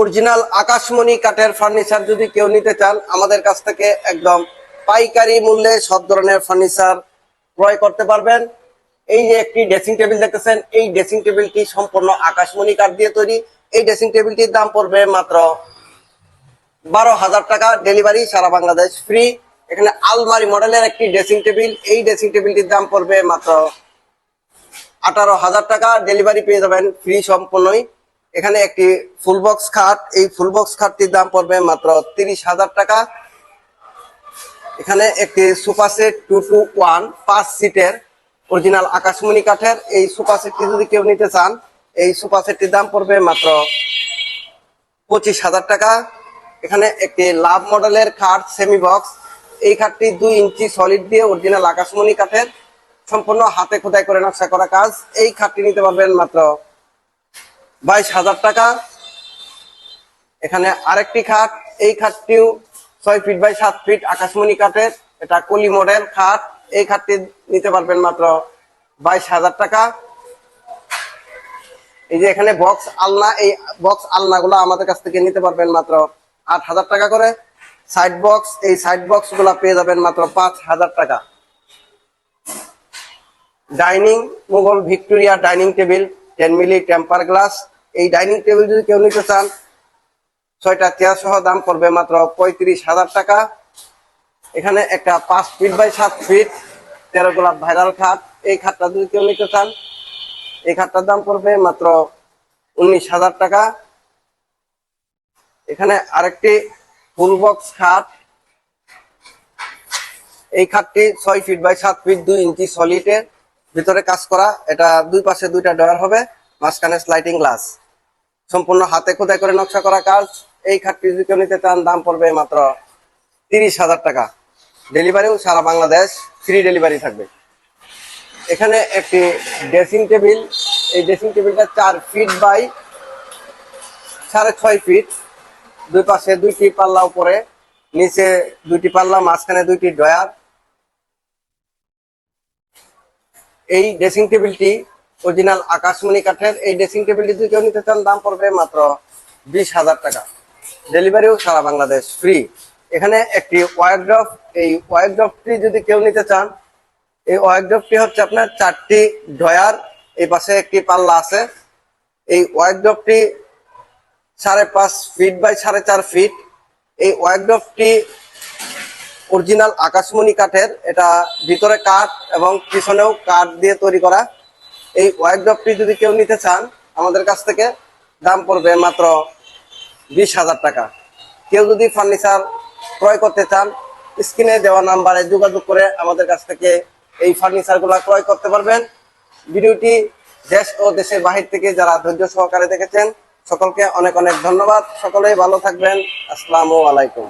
Original আকাশমণি কাঠের furniture যদি কেউ নিতে চান, আমাদের কাছ থেকে একদম পাইকারি মূল্যে সব ধরনের ফার্নিচার ক্রয় করতে পারবেন। এই যে একটি ড্রেসিং টেবিল দেখতেছেন, এই ড্রেসিং টেবিলটি সম্পূর্ণ আকাশমণি কাঠ দিয়ে তৈরি? এই ড্রেসিং টেবিলটির দাম পড়বে মাত্র বারো হাজার টাকা ডেলিভারি সারা বাংলাদেশ ফ্রি এখানে আলমারি মডেলের একটি ড্রেসিং টেবিল এই ড্রেসিং টেবিলটির দাম পড়বে মাত্র আঠারো হাজার টাকা। ডেলিভারি পেয়ে যাবেন ফ্রি সম্পূর্ণই। এখানে একটি ফুল বক্স খাট। এই ফুল বক্স খাটটির দাম পড়বে মাত্র তিরিশ হাজার টাকা। এখানে একটি sofa set two two one পাঁচ সিটের অরিজিনাল আকাশমণি কাঠের। এই সোফা সেটটি যদি কেউ নিতে চান, এই সোফা সেটটির দাম পড়বে মাত্র পঁচিশ হাজার টাকা। এখানে একটি লাভ মডেলের খাট সেমি বক্স এই খাটটি দুই ইঞ্চি সলিড দিয়ে অরিজিনাল আকাশমণি কাঠের। সম্পূর্ণ হাতে খোদাই করে নকশা করা কাজ। এই খাটটি নিতে পারবেন মাত্র বাইশ হাজার টাকা। এখানে আরেকটি খাট, এই খাটটিও ছয় ফিট বাই সাত ফিট আকাশমণি কাঠের। এটা কলি মডেল খাট। এই খাটটি নিতে পারবেন মাত্র বাইশ হাজার টাকা। এই যে এখানে বক্স আলনা, এই বক্স আলনাগুলো আমাদের কাছ থেকে নিতে পারবেন মাত্র আট হাজার টাকা করে। সাইড বক্স, এই সাইড বক্সগুলা পেয়ে যাবেন মাত্র পাঁচ হাজার টাকা। Dining Mughal Victoria dining table ten milli temper glass. এই ডাইনিং টেবিল যদি কেউ নিতে চান, ছয়টা চেয়ার সহ দাম পড়বে মাত্র পঁয়ত্রিশ হাজার টাকা। এখানে একটা পাঁচ ফিট বাই সাত ফিট, তেরো গোলাপ ভাইরাল খাট। এই খাটটা যদি কেউ নিতে চান, এই খাটটার দাম পড়বে মাত্র উনিশ হাজার টাকা। এখানে আরেকটি ফুল বক্স খাট। এই খাটটি ছয় ফিট বাই সাত ফিট দুই ইঞ্চি সলিডের ভিতরে কাজ করা, এটা দুই পাশে দুইটা ডয়ার হবে, মাঝখানে স্লাইডিং গ্লাস সম্পূর্ণ হাতে খোদাই করে নকশা করা কাজ, এই খাটটি যদি কেউ নিতে চান, দাম পড়বে মাত্র তিরিশ হাজার টাকা। ডেলিভারিও সারা বাংলাদেশ ফ্রি ডেলিভারি থাকবে। এখানে একটি ড্রেসিং টেবিল এই ড্রেসিং টেবিলটা চার ফিট বাই সাড়ে ছয় ফিট দুই পাশে দুইটি পাল্লা উপরে, নিচে দুইটি পাল্লা, মাঝখানে দুইটি ডয়ার এই ড্রেসিং টেবিলটি অরিজিনাল আকাশমণি কাঠের। এই ড্রেসিং টেবিলটি যদি কেউ নিতে চান, দাম পড়বে মাত্র বিশ হাজার টাকা। ডেলিভারিও সারা বাংলাদেশ ফ্রি এখানে একটি ওয়ারড্রপ এই ওয়ারড্রপটি যদি কেউ নিতে চান, এই ওয়ারড্রপটি হচ্ছে আপনার চারটি ডয়ার এই পাশে একটি পাল্লা আছে। এই ওয়ারড্রপটি সাড়ে পাঁচ ফিট বাই সাড়ে চার ফিট এই ওয়ারড্রপটি অরিজিনাল আকাশমণি কাঠের। এটা ভিতরে কাঠ এবং পিছনেও কাঠ দিয়ে তৈরি করা। এই ওয়ারড্রপটি যদি কেউ নিতে চান, আমাদের কাছ থেকে দাম পড়বে মাত্র বিশ হাজার টাকা। কেউ যদি ফার্নিচার ক্রয় করতে চান, স্ক্রিনে দেওয়া নাম্বারে যোগাযোগ করে আমাদের কাছ থেকে এই ফার্নিচারগুলো ক্রয় করতে পারবেন। ভিডিওটি দেশ ও দেশের বাহির থেকে যারা ধৈর্য সহকারে দেখেছেন, সকলকে অনেক অনেক ধন্যবাদ। সকলেই ভালো থাকবেন। আসসালামু আলাইকুম।